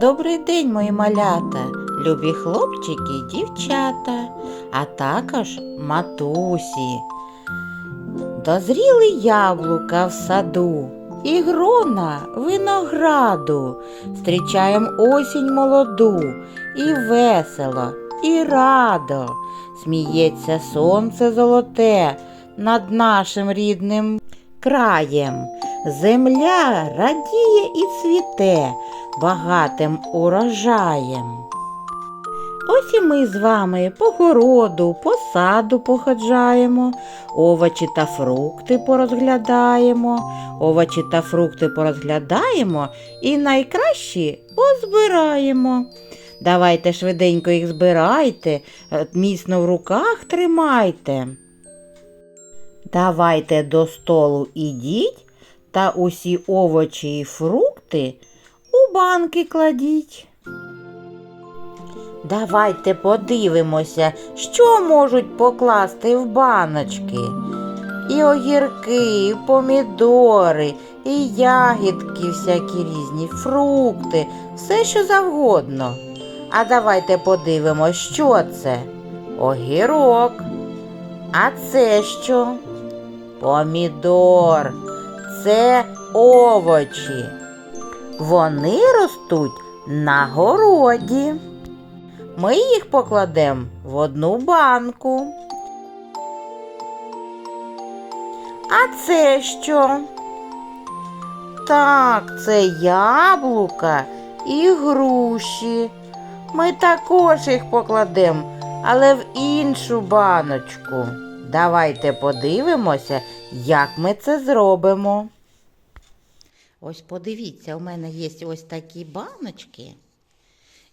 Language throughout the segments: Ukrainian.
Добрий день, мої малята, любі хлопчики і дівчата, а також матусі. Дозріли яблука в саду і грона винограду. Зустрічаєм осінь молоду, і весело, і радо. Сміється сонце золоте над нашим рідним краєм. Земля радіє і цвіте багатим урожаєм. Ось і ми з вами по городу, по саду походжаємо, овочі та фрукти порозглядаємо, овочі та фрукти порозглядаємо і найкращі позбираємо. Давайте швиденько їх збирайте, е, міцно в руках тримайте. Давайте до столу ідіть та усі овочі і фрукти банки кладіть. Давайте подивимося, що можуть покласти в баночки. І огірки, і помідори, і ягідки всякі різні, фрукти, все що завгодно. А давайте подивимось, що це. Огірок. А це що? Помідор. Це овочі. Вони ростуть на городі. Ми їх покладемо в одну банку. А це що? Так, це яблука і груші. Ми також їх покладемо, але в іншу баночку. Давайте подивимося, як ми це зробимо. Ось подивіться, у мене є ось такі баночки.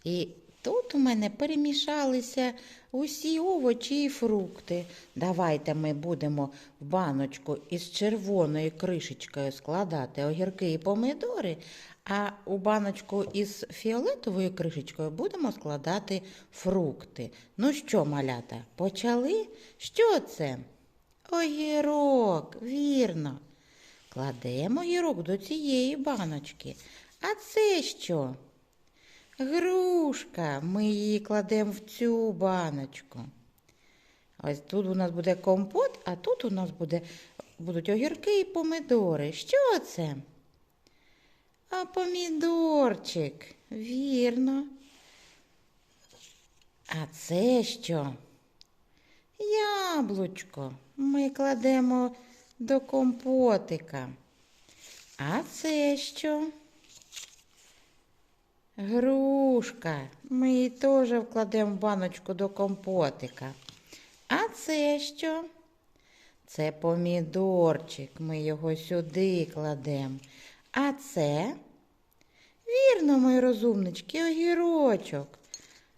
І тут у мене перемішалися усі овочі і фрукти. Давайте ми будемо в баночку із червоною кришечкою складати огірки і помидори, а у баночку із фіолетовою кришечкою будемо складати фрукти. Ну що, малята, почали? Що це? Огірок, вірно. Кладемо огірок до цієї баночки. А це що? Грушка. Ми її кладемо в цю баночку. Ось тут у нас буде компот, а тут у нас буде, будуть огірки і помидори. Що це? А помідорчик. Вірно. А це що? Яблучко. Ми кладемо до компотика. А це що? Грушка. Ми її теж вкладемо в баночку до компотика. А це що? Це помідорчик. Ми його сюди кладемо. А це? Вірно, мої розумнички, огірочок.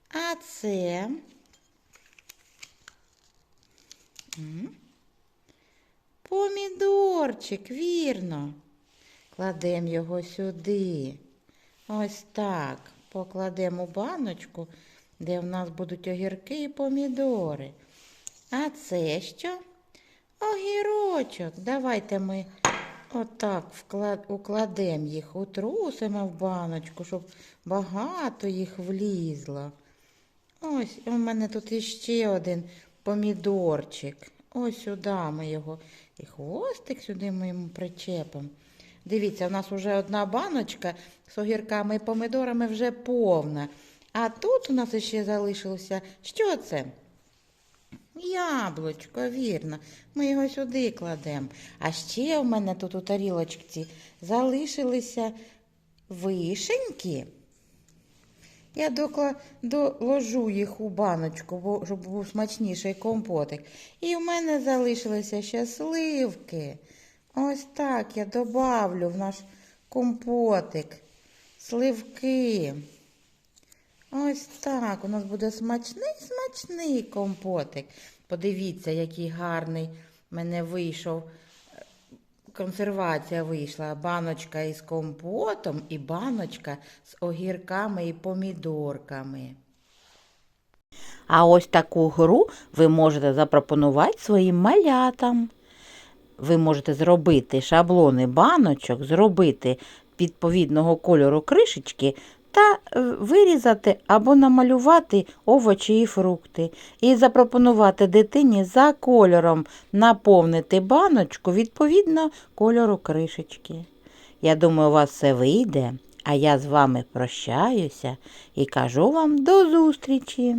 А це? М? Помідорчик, вірно. Кладемо його сюди. Ось так. Покладемо баночку, де в нас будуть огірки і помідори. А це що? Огірочок. Давайте ми отак укладемо їх, утрусимо в баночку, щоб багато їх влізло. Ось у мене тут іще один помідорчик. Ось сюди ми його. І хвостик сюди ми йому причепимо. Дивіться, у нас вже одна баночка з огірками і помидорами вже повна. А тут у нас ще залишилося. Що це? Яблучко, вірно. Ми його сюди кладемо. А ще в мене тут у тарілочці залишилися вишеньки. Я доложу їх у баночку, щоб був смачніший компотик. І в мене залишилися ще сливки. Ось так я добавлю в наш компотик. Сливки. Ось так. У нас буде смачний, смачний компотик. Подивіться, який гарний в мене вийшов. Консервація вийшла. Баночка із компотом і баночка з огірками і помідорками. А ось таку гру ви можете запропонувати своїм малятам. Ви можете зробити шаблони баночок, зробити відповідного кольору кришечки та е, вирізати або намалювати овочі і фрукти, і запропонувати дитині за кольором наповнити баночку відповідно кольору кришечки. Я думаю, у вас все вийде, а я з вами прощаюся і кажу вам до зустрічі.